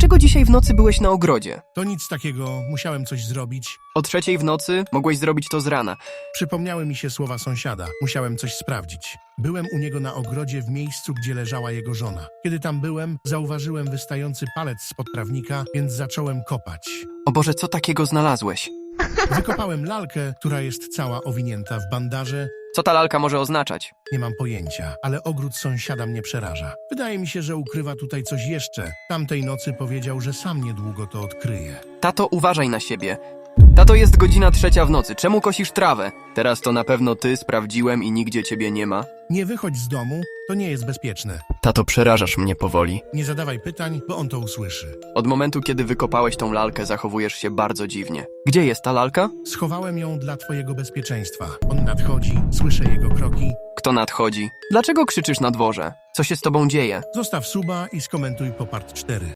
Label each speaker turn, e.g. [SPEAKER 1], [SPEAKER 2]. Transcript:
[SPEAKER 1] Dlaczego dzisiaj w nocy byłeś na ogrodzie?
[SPEAKER 2] To nic takiego, musiałem coś zrobić.
[SPEAKER 1] O trzeciej w nocy mogłeś zrobić to z rana.
[SPEAKER 2] Przypomniały mi się słowa sąsiada. Musiałem coś sprawdzić. Byłem u niego na ogrodzie w miejscu, gdzie leżała jego żona. Kiedy tam byłem, zauważyłem wystający palec spod trawnika, więc zacząłem kopać.
[SPEAKER 1] O Boże, co takiego znalazłeś?
[SPEAKER 2] Wykopałem lalkę, która jest cała owinięta w bandaże.
[SPEAKER 1] Co ta lalka może oznaczać?
[SPEAKER 2] Nie mam pojęcia, ale ogród sąsiada mnie przeraża. Wydaje mi się, że ukrywa tutaj coś jeszcze. Tamtej nocy powiedział, że sam niedługo to odkryje.
[SPEAKER 1] Tato, uważaj na siebie. Tato, jest godzina trzecia w nocy. Czemu kosisz trawę? Teraz to na pewno ty, sprawdziłem i nigdzie ciebie nie ma.
[SPEAKER 2] Nie wychodź z domu, to nie jest bezpieczne.
[SPEAKER 1] Tato, przerażasz mnie powoli.
[SPEAKER 2] Nie zadawaj pytań, bo on to usłyszy.
[SPEAKER 1] Od momentu, kiedy wykopałeś tą lalkę, zachowujesz się bardzo dziwnie. Gdzie jest ta lalka?
[SPEAKER 2] Schowałem ją dla twojego bezpieczeństwa. On nadchodzi, słyszę jego kroki.
[SPEAKER 1] Kto nadchodzi? Dlaczego krzyczysz na dworze? Co się z tobą dzieje?
[SPEAKER 2] Zostaw suba i skomentuj po part 4.